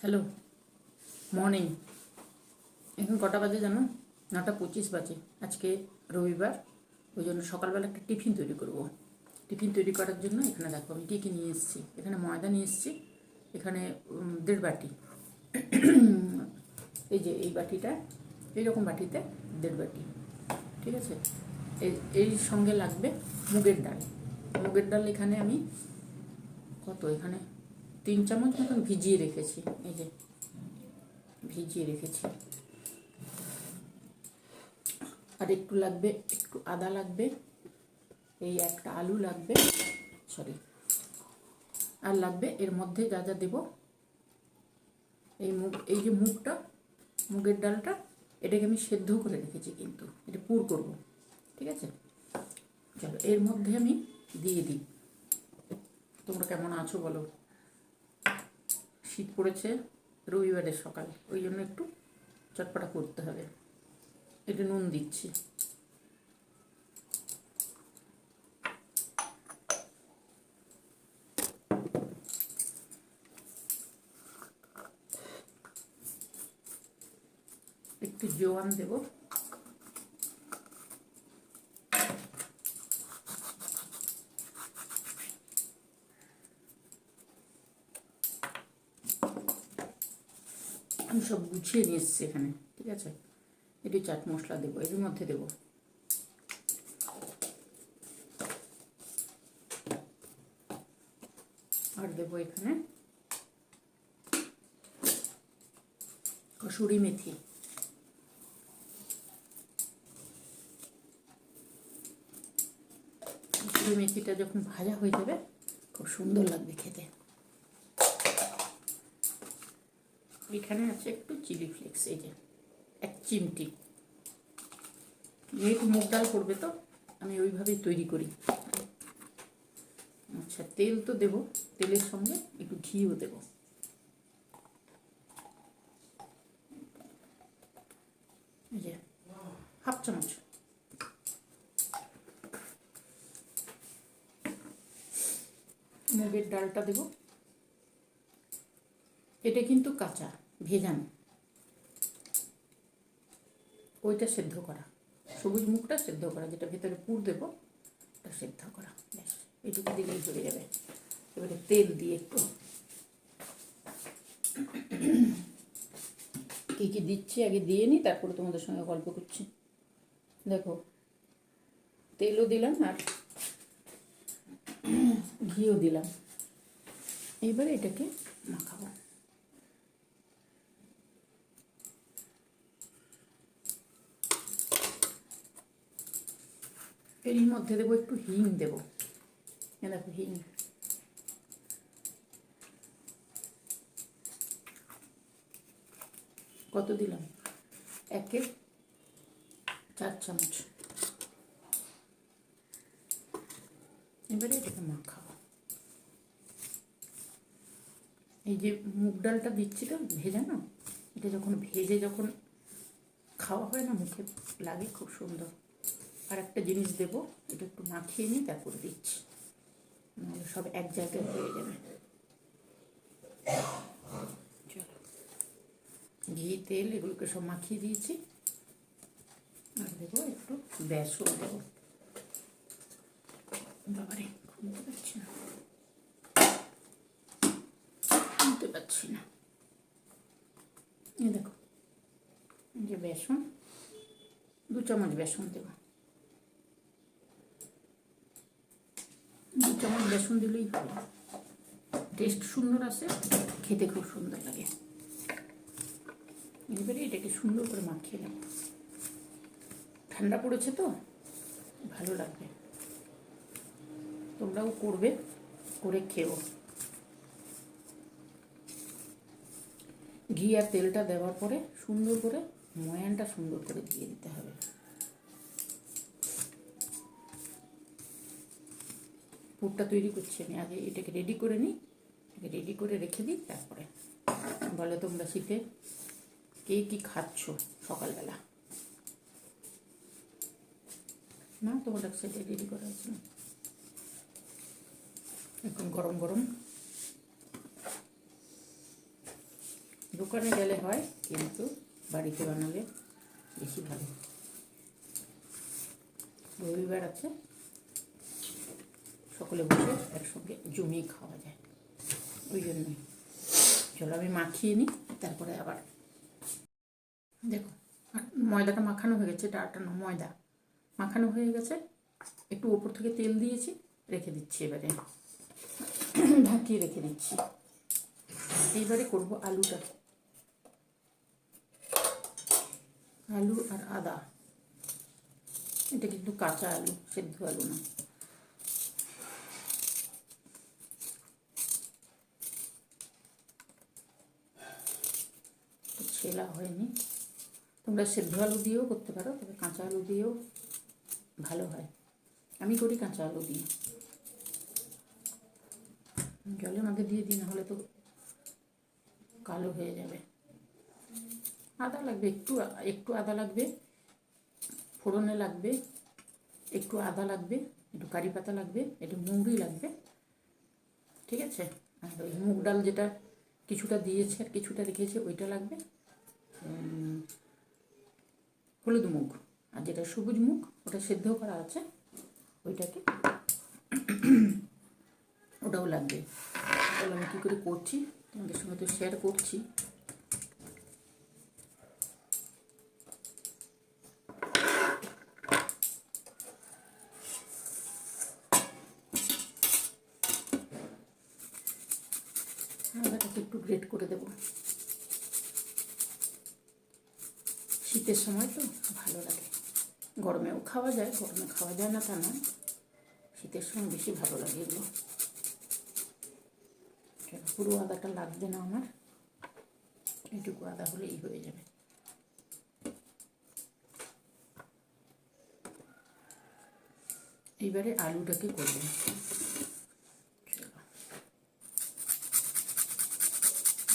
Hello morning এখন কটা বাজে জানো? নটা পঁচিশ বাজে। আজকে রবিবার। ওই জন্য সকালবেলা একটা টিফিন তৈরি করব। টিফিন তৈরি করার জন্য এখানে দেখো, আমি কী কী নিয়ে এসেছি? এখানে ময়দা নিয়ে এসেছি। এখানে দেড় বাটি। এই যে, এই বাটিটা এইরকম বাটিতে দেড় বাটি। ঠিক আছে? এই সঙ্গে লাগবে মুগের ডাল। মুগের ডাল এখানে আমি, কত এখানে? তিন চামচ মতন ভিজিয়ে রেখেছি, এই যে, ভিজিয়ে রেখেছি। আর একটু লাগবে, একটু আদা লাগবে, এই একটা আলু লাগবে, সরি, আর লাগবে এর মধ্যে যা যা দেব, এই মুগ, এই যে মুগটা, মুগের ডালটা, এটাকে আমি সেদ্ধ করে রেখেছি কিন্তু, এটা পুর করব, ঠিক আছে? চলো, এর মধ্যে আমি দিয়ে দিই। তোমরা কেমন আছো বলো? শীত পড়েছে রবিবারের সকাল, ওই জন্য একটু চটপটা করতে হবে। একটু নুন দিচ্ছি। একটু জোয়ান দেবো আমি সব গুছিয়ে নিয়ে এসেছি এখানে, ঠিক আছে? একটু চাট মশলা দেবো, এর মধ্যে দেবো। আর দেবো এখানে কসুরি মেথি। কসুরি মেথিটা যখন ভাজা হয়ে যাবে, খুব সুন্দর লাগবে খেতে। এখানে আছে একটু চিলি ফ্লেক্স এই যে এক চিমটি। যেহেতু মুগ ডাল করবে তো, আমি ওইভাবেই তৈরি করি। আচ্ছা তেল তো দেবো, তেলের সঙ্গে একটু ঘিও দেবো। হাফ চামচ। মুগের ডালটা দেবো। এটা কিন্তু কাঁচা। ভেজানো। ওইটা সেদ্ধ করা। সবুজ মুখটা সেদ্ধ করা, যেটা ভেতরে পুর দেবো, ওটা সেদ্ধ করা। ব্যাস এইটুকু দিলেই হয়ে যাবে। এবারে তেল দিয়ে একটু কী কী দিচ্ছি আগে দিয়ে নিই তারপরে তোমাদের সঙ্গে গল্প করছি। দেখো, তেলও দিলাম আর ঘিও দিলাম। এবারে এটাকে মাখাবো। এরই মধ্যে দেবো একটু হিং দেবো। দেখো হিং। কত দিলাম? একে চার চামচ। এবারে এটাকে মাখাবো। এই যে মুগ ডালটা দিচ্ছি তো, ভেজে না? এটা যখন ভেজে যখন খাওয়া হয় না, মুখে লাগে খুব সুন্দর। আর একটা জিনিস দেবো, এটা একটু মাখিয়ে নিই তারপরে দিচ্ছি। নাহলে সব এক জায়গায় হয়ে যাবে। চলো। ঘি, তেল এগুলোকে সব মাখিয়ে দিয়েছি। আর দেবো একটু বেসন দেবো। বাবারে খুলতে পারছি না। খুলতে পারছি না। দেখো যে বেসন, দু চামচ বেসন দেবো। দু চামচ বেসন দিলেই হবে টেস্ট সুন্দর আসে খেতে খুব সুন্দর লাগে। এবারে এটাকে সুন্দর করে মাখিয়ে নেব। ঠান্ডা পড়েছে তো, ভালো লাগবে। তোমরাও করবে, করে খেও। ঘি আর তেলটা দেওয়ার পরে সুন্দর করে ময়ানটা সুন্দর করে দিয়ে দিতে হবে। পুরটা তৈরি করছি আমি। আগে এটাকে রেডি করে নিই, এটাকে রেডি করে রেখে দিই, তারপরে বলো তোমরা শীতে কে কী খাচ্ছ সকালবেলা? না, তোমার সেটা রেডি করা আছে এখন গরম গরম। দোকানে গেলে হয়, কিন্তু বাড়িতে বানালে বেশি ভালো। রবিবার আছে। সকলে বসে একসঙ্গে জমিয়ে খাওয়া যায়। ওই জন্যই। চলো আমি মাখিয়ে নিই, তারপরে আবার। দেখো ময়দাটা মাখানো হয়ে গেছে, এটা আটানো ময়দা। মাখানো হয়ে গেছে, একটু ওপর থেকে তেল দিয়েছি, রেখে দিচ্ছি এবারে। ঢাকিয়ে রেখে দিচ্ছি। এইবারে করব আলুটা। আলু আর আদা। এটা কিন্তু কাঁচা আলু, সেদ্ধ আলু না। তো ছেলা হয়নি। তোমরা সেদ্ধ আলু দিয়েও করতে পারো, তবে কাঁচা আলু দিয়েও ভালো হয়। আমি করি কাঁচা আলু দিয়ে। জলের মধ্যে দিয়ে দিই, নাহলে তো কালো হয়ে যাবে। আদা লাগবে, একটু একটু আদা লাগবে, ফোড়নে লাগবে, একটু আদা লাগবে, একটু কারি পাতা লাগবে, একটু মুগরি লাগবে, ঠিক আছে? আর ওই মুগ ডাল যেটা কিছুটা দিয়েছে আর কিছুটা রেখেছে, ওইটা লাগবে। হলুদ মুগ। আর যেটা সবুজ মুগ, ওটা সেদ্ধ করা আছে, ওইটাকে ওটাও লাগবে। তাহলে আমি কী করে করছি? তোমাদের সঙ্গে তো শেয়ার করছি। একটু গ্রেট করে দেবো। শীতের সময় তো ভালো লাগে। গরমেও খাওয়া যায়, গরমে খাওয়া যায় না তা না শীতের সময় বেশি ভালো লাগে এগুলো। পুরো আদাটা লাগবে না আমার। এটুকু আদা হলেই হয়ে যাবে। এইবারে আলুটাকে করবেন।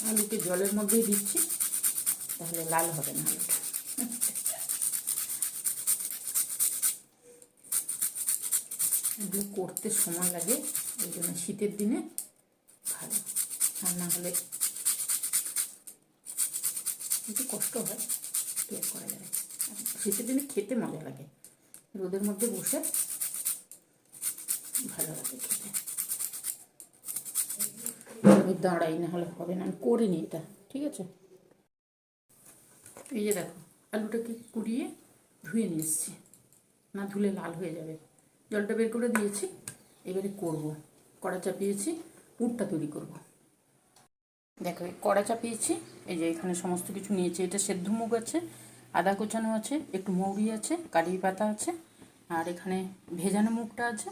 আলুকে জলের মধ্যেই দিচ্ছি, তাহলে লাল হবে না আলুটা। এগুলো করতে সময় লাগে ওই জন্য শীতের দিনে ভালো। আর না হলে একটু কষ্ট হয় তৈরি করা যাবে? শীতের দিনে খেতে মজা লাগে। রোদের মধ্যে বসে ভালো লাগে খেতে। আমি দাঁড়াই, না হলে হবে না। আমি করিনি এটা, ঠিক আছে? এই যে দেখো, আলুটাকে কুড়িয়ে ধুয়ে নিয়ে এসেছি। না ধুলে লাল হয়ে যাবে। জলটা বের করে দিয়েছি, এবারে করব। কড়া চাপিয়েছি পুরটা তৈরি করব। দেখো কড়া চাপিয়েছি, এই যে এখানে সমস্ত কিছু নিয়েছি। এটা সেদ্ধ মুগ আছে, আদা কোচানো আছে, একটু মৌরি আছে, কারি পাতা আছে, আর এখানে ভেজানো মুগটা আছে,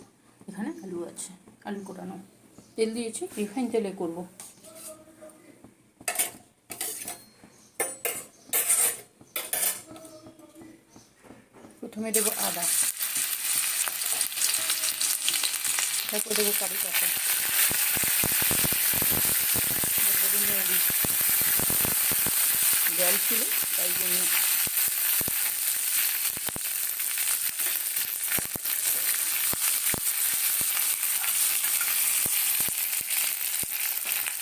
এখানে আলু আছে, আলু কোটানো। তেল দিয়েছি, রিফাইন তেলে করব। প্রথমে দেবো আদা। তারপর দেবো কারি পাতা তারপর দেবো মৌরি জল ছিল তাই জন্য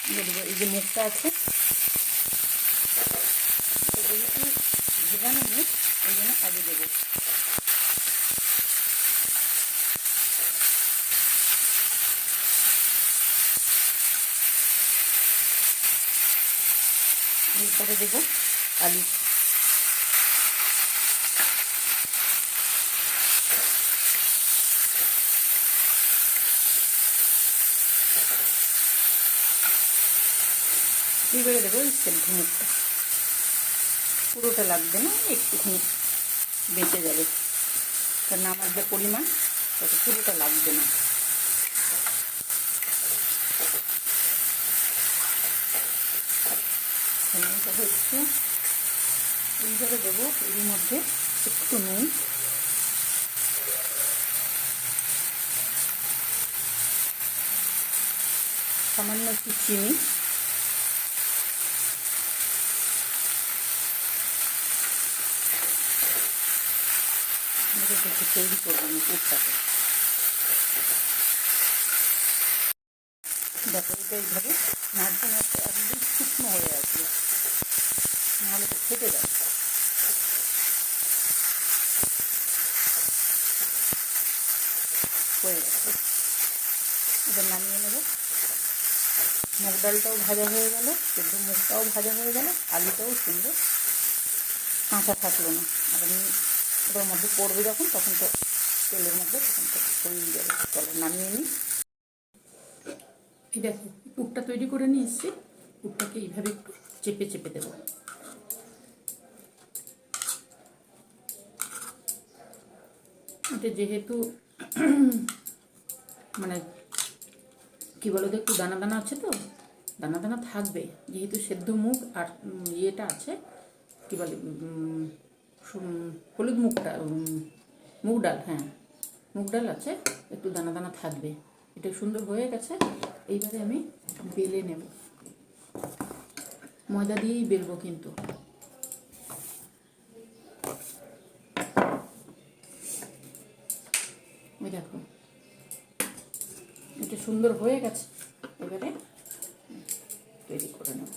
দিয়ে দেবো এই যে মুখটা আছে এটা যেহেতু ভেজানো মুখ ওই জন্য আগে দেবো এরপরে দেবো আলু। এবারে দেবো পুরোটা লাগবে না, একটুখানি বেঁচে যাবে। কারণ আমার যে পরিমাণ, তাতে পুরোটা লাগবে না। এটা হচ্ছে। এইভাবে দেবো, এর মধ্যে একটু নুন। সামান্য একটু চিনি। তৈরি করব আমি দেখো এটা এইভাবে নাড়তে নাড়তে একদম শুকনো হয়ে আসবে নাহলে তো ফেটে যাবে হয়ে গেছে এবার নামিয়ে নেব। মুগ ডালটাও ভাজা হয়ে গেল, সেদ্ধ মুগটাও ভাজা হয়ে গেল, আলুটাও সুন্দর কাঁচা থাকল না। আর আমি ওটার মধ্যে পড়বে যখন, তখন তো তেলের মধ্যে তখন তো হয়ে যাবে চলো, নামিয়ে নিই। এই দেখো, পুরটা তৈরি করে নিয়ে এসেছি। পুরটাকে এইভাবে একটু চেপে চেপে দেবো। এটা যেহেতু মানে কি বলো তো একটু দানা দানা আছে তো? দানা দানা থাকবে। যেহেতু সেদ্ধ মুগ আর ইয়েটা আছে কি বলে হলুদ মুগটা উম, মুগ ডাল হ্যাঁ মুগ ডাল আছে একটু দানা দানা থাকবে। এটা সুন্দর হয়ে গেছে এইবারে আমি বেলে নেব। ময়দা দিয়েই বেলবো কিন্তু। সুন্দর হয়ে গেছে। এবারে তৈরি করে নেব।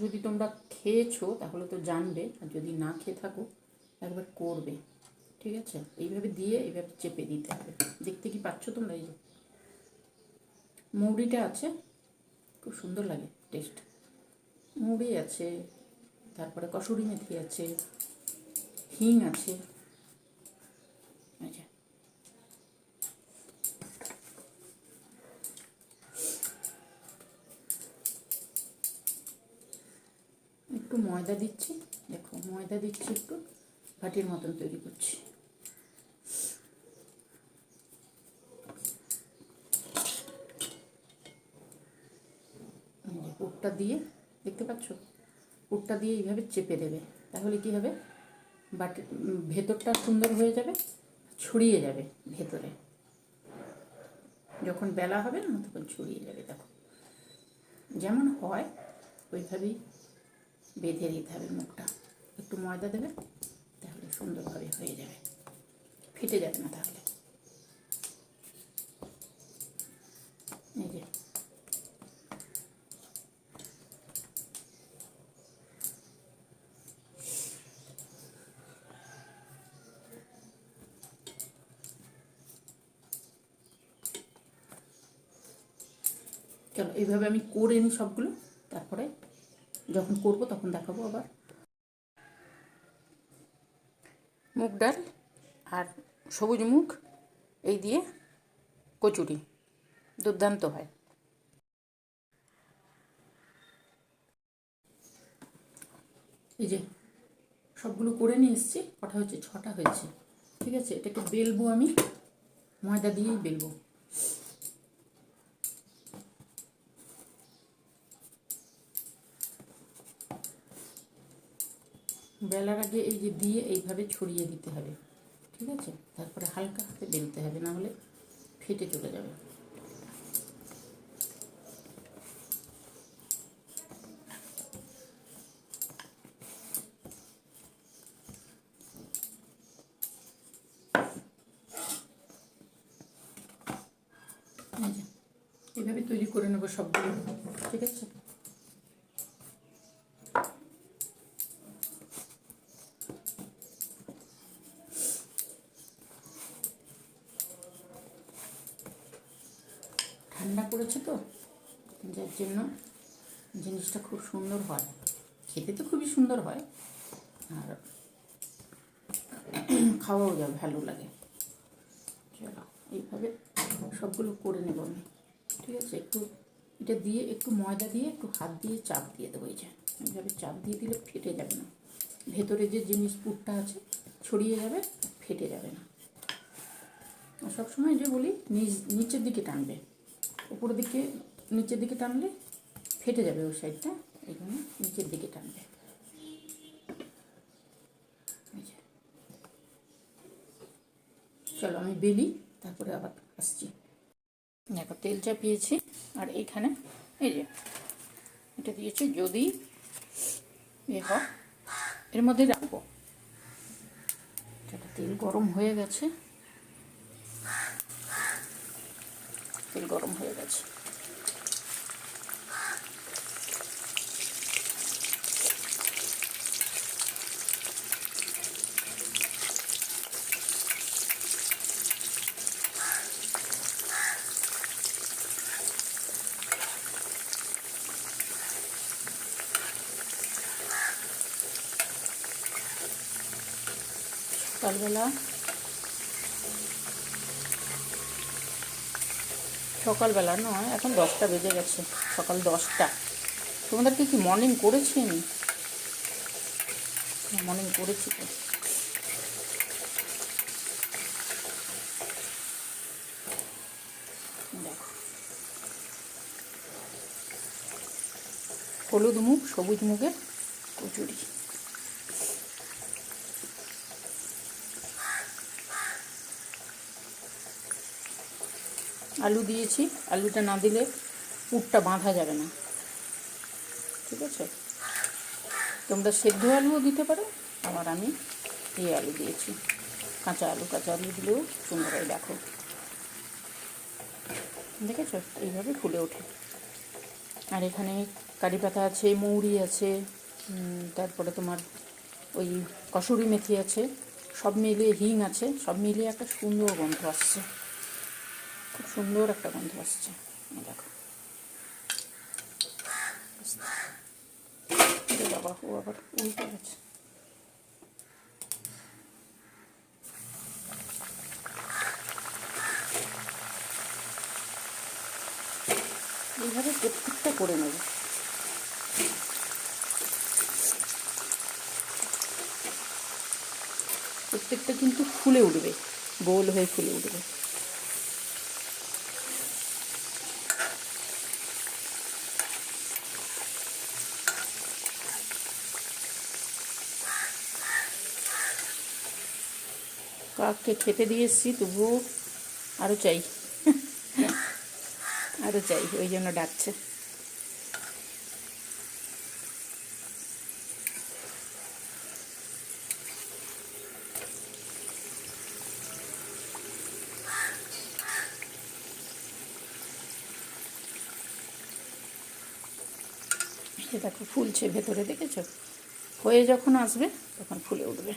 যদি তোমরা খেয়েছো, তাহলে তো জানবে, আর যদি না খেয়ে থাকো, একবার করবে। ঠিক আছে? এইভাবে দিয়ে, এইভাবে চেপে দিতে হবে। দেখতে কি পাচ্ছ তোমরা এই যে? মৌরিটা আছে, খুব সুন্দর লাগে টেস্ট মৌরি আছে, তারপরে কসুরি মেথি আছে, হিং আছে। যে। একটু ময়দা দিচ্ছি, দেখো, ময়দা দিচ্ছি একটু ভাটির মতন তৈরি করছি এই যে পুরটা দিয়ে, দেখতে পাচ্ছ? পুরটা দিয়ে এইভাবে চেপে দেবে। তাহলে কি হবে? বাটি ভেতরটা সুন্দর হয়ে যাবে, ছড়িয়ে যাবে ভেতরে। যখন বেলা হবে না, তখন ছড়িয়ে যাবে, দেখো। যেমন হয়, ওইভাবেই বেঁধে দিতে হবে মুখটা। একটু ময়দা দেবে, তাহলে সুন্দরভাবে হয়ে যাবে। ফেটে যাবে না তাহলে এই যে চলো, এইভাবে আমি করে নিই সবগুলো, তারপরে যখন করব তখন দেখাবো আবার। মুগ ডাল আর সবুজ মুগ, এই দিয়ে কচুরি, দুর্দান্ত হয়। এই যে সবগুলো করে নিয়ে এসেছি, কটা হচ্ছে ছটা হয়েছে। ঠিক আছে, এটাকে বেলবো আমি, ময়দা দিয়েই বেলবো। বেলার আগে এই যে দিয়ে এইভাবে ছড়িয়ে দিতে হবে, ঠিক আছে? তারপরে হালকা হাতে বেলতে হবে, না হলে ফেটে চলে যাবে। এইভাবে তৈরি করে নেব সবগুলো, ঠিক আছে? ঠান্ডা পড়েছে তো, যার জন্য জিনিসটা খুব সুন্দর হয়। খেতে তো খুবই সুন্দর হয়, আর খাওয়াও যা ভালো লাগে। চলো, এইভাবে সবগুলো করে নেব আমি, ঠিক আছে? একটু এটা দিয়ে একটু ময়দা দিয়ে, একটু হাত দিয়ে চাপ দিয়ে দেবো, এই যে। এইভাবে চাপ দিয়ে দিলে ফেটে যাবে না। ভেতরে যে জিনিস পুরটা আছে, ছড়িয়ে যাবে ফেটে যাবে না। সবসময় যে বলি, নিচ, নিচের দিকে টানবে। উপরের দিকে, নিচের দিকে টানলে ফেটে যাবে ওই সাইডটা এখানে নিচের দিকে টানবে। চলো আমি বেলি, তারপরে আবার আসছি। দেখো, তেল চাপিয়েছি, আর এইখানে, এই যে, এটা দিয়েছি যদি এ হয়, এর মধ্যে রাখব। তেল গরম হয়ে গেছে। তেল গরম হয়ে গেছে। সকালবেলা সকালবেলা নয়, এখন দশটা বেজে গেছে, সকাল দশটা। তোমাদেরকে কি মর্নিং করেছি আমি? মর্নিং করেছি তো। হলুদ মুখ সবুজ মুখের কচুরি। আলু দিয়েছি। আলুটা না দিলে পুরটা বাঁধা যাবে না। ঠিক আছে? তোমরা সেদ্ধ আলুও দিতে পারো, আবার আমি এই আলু দিয়েছি। কাঁচা আলু কাঁচা আলু দিলেও হয়, দেখো। দেখেছ? এইভাবে ফুলে ওঠে। আর এখানে কারি পাতা আছে, মৌরি আছে তারপরে তোমার ওই কসুরি মেথি আছে, সব মিলিয়ে হিং আছে, সব মিলিয়ে একটা সুন্দর গন্ধ আসছে। খুব সুন্দর একটা গন্ধ আসছে। দেখো। বাবা, ও আবার উল্টে গেছে। এইভাবে প্রত্যেকটা করে নেব। প্রত্যেকটা কিন্তু ফুলে উঠবে, গোল হয়ে ফুলে উঠবে। কাককে খেতে দিয়ে এসছি তবুও আরও চাই। আরও চাই, ওই জন্য ডাকছে। দেখো, ফুলছে ভেতরে, দেখেছ? হয়ে যখন আসবে, তখন ফুলে উঠবে।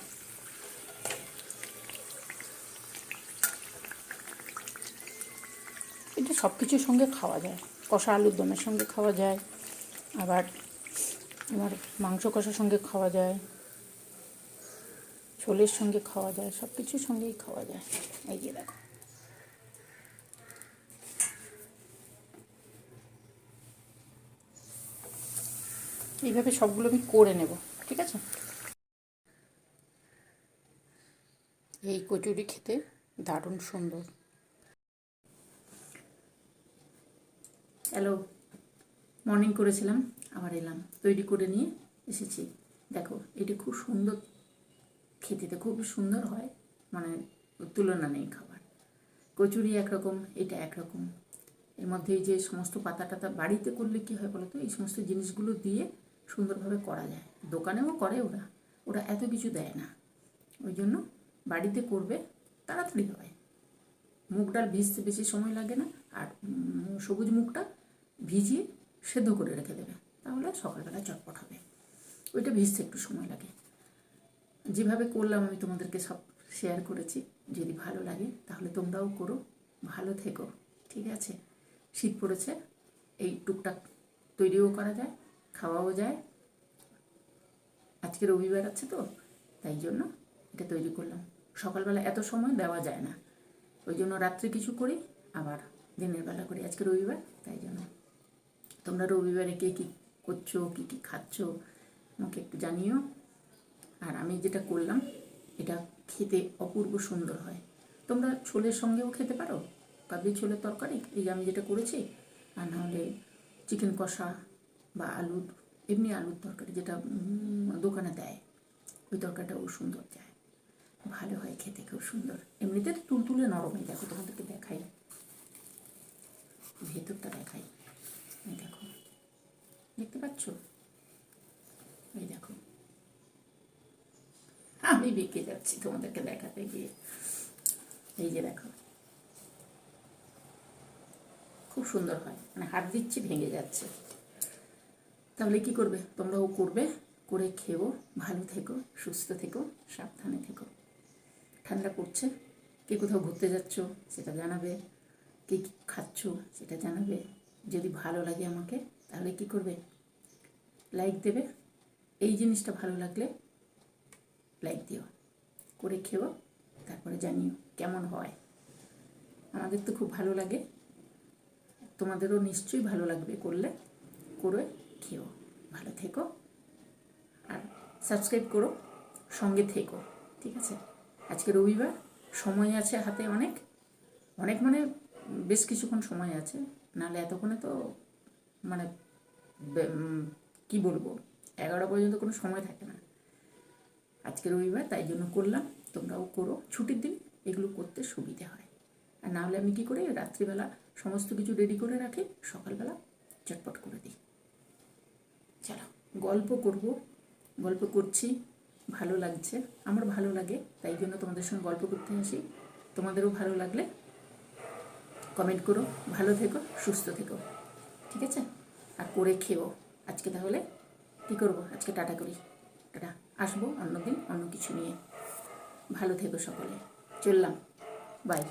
সব কিছুর সঙ্গে খাওয়া যায়। কষা আলুর দমের সঙ্গে খাওয়া যায়। আবার আমার মাংস কষার সঙ্গে খাওয়া যায়। ছোলের সঙ্গে খাওয়া যায়। সব কিছুর সঙ্গেই খাওয়া যায়। এই যে দেখো। এইভাবে সবগুলো আমি করে নেব, ঠিক আছে? এই কচুরি খেতে দারুণ সুন্দর। হ্যালো মর্নিং করেছিলাম, আবার এলাম। তৈরি করে নিয়ে এসেছি। দেখো, এটি খুব সুন্দর খেতে খুবই সুন্দর হয়। মানে তুলনা নেই খাবার। কচুরি একরকম, এটা একরকম। এর মধ্যে এই যে সমস্ত পাতা টাতা বাড়িতে করলে কী হয় বলো তো এই সমস্ত জিনিসগুলো দিয়ে সুন্দরভাবে করা যায়। দোকানেও করে ওরা। ওরা এত কিছু দেয় না। ওই জন্য বাড়িতে করবে, তাড়াতাড়ি হয়। মুগ ডাল ভিজতে বেশি সময় লাগে না। আর সবুজ মুগটা ভিজিয়ে সেদ্ধ করে রেখে দেবে। তাহলে সকালবেলা চটপট হবে। ওইটা ভিজতে একটু সময় লাগে। যেভাবে করলাম আমি তোমাদেরকে সব শেয়ার করেছি। যদি ভালো লাগে তাহলে তোমরাও করো। ভালো থেকো। ঠিক আছে? শীত পড়েছে, এই টুকটাক তৈরিও করা যায়, খাওয়াও যায়। আজকে রবিবার আছে তো, তাই জন্য এটা তৈরি করলাম। সকালবেলা এত সময় দেওয়া যায় না। ওই জন্য রাত্রে কিছু করি, আবার দিনের বেলা করি। আজকে রবিবার, তাই জন্য। তোমরা রবিবারে কে কী করছ, কী কী খাচ্ছো, আমাকে একটু জানিও। আর আমি যেটা করলাম, এটা খেতে অপূর্ব সুন্দর হয়। তোমরা ছোলের সঙ্গেও খেতে পারো, কাবলি ছোলের তরকারি, এই যে আমি যেটা করেছি, আর নাহলে চিকেন কষা বা আলুর, এমনি আলুর তরকারি যেটা দোকানে দেয়, ওই তরকারিটাও সুন্দর যায়। ভালো হয় খেতে, খুব সুন্দর। এমনিতে তো তুলতুলে নরমই দেখো তোমাদেরকে দেখাই। ভেতরটা দেখাই। এই দেখো। দেখতে পাচ্ছ? এই দেখো। আমি বেঁকে যাচ্ছি তোমাদেরকে দেখাতে গিয়ে। এই যে দেখো। খুব সুন্দর হয়। মানে হাত দিচ্ছি, ভেঙে যাচ্ছে। তাহলে কি করবে? তোমরাও করবে। করে খেও, ভালো থেকো, সুস্থ থেকো, সাবধানে থেকো। ঠান্ডা পড়ছে। কে কোথাও ঘুরতে যাচ্ছ, সেটা জানাবে। কে কী খাচ্ছ, সেটা জানাবে। যদি ভালো লাগে আমাকে, তাহলে কি করবে? লাইক দেবে। এই জিনিসটা ভালো লাগলে লাইক দিও। করে খেও, তারপরে জানিও কেমন হয়। আমাদের তো খুব ভালো লাগে। তোমাদেরও নিশ্চয়ই ভালো লাগবে করলে। করে খেও। ভালো থেকো। আর সাবস্ক্রাইব করো। সঙ্গে থেকো। ঠিক আছে? আজকে রবিবার। সময় আছে হাতে অনেক। অনেক মানে বেশ কিছুক্ষণ সময় আছে। নাহলে এতক্ষণে তো মানে কি বলব? এগারোটা পর্যন্ত কোনো সময় থাকে না। আজকে রবিবার, তাই জন্য করলাম। তোমরাও করো। ছুটির দিন এগুলো করতে সুবিধে হয়। আর না হলে আমি কী করি? রাত্রিবেলা সমস্ত কিছু রেডি করে রাখি, সকালবেলা চটপট করে দিই। চলো, গল্প করব। গল্প করছি। ভালো লাগছে। আমার ভালো লাগে, তাই জন্য তোমাদের সঙ্গে গল্প করতে আসি। তোমাদেরও ভালো লাগলে কমেন্ট করো, ভালো থেকো, সুস্থ থেকো, ঠিক আছে? আর করে খেও। আজকে তাহলে কী করব? আজকে টাটা করি। টাটা। আসব অন্য দিন, অন্য কিছু নিয়ে। ভালো থেকো সকলে। চললাম। বাই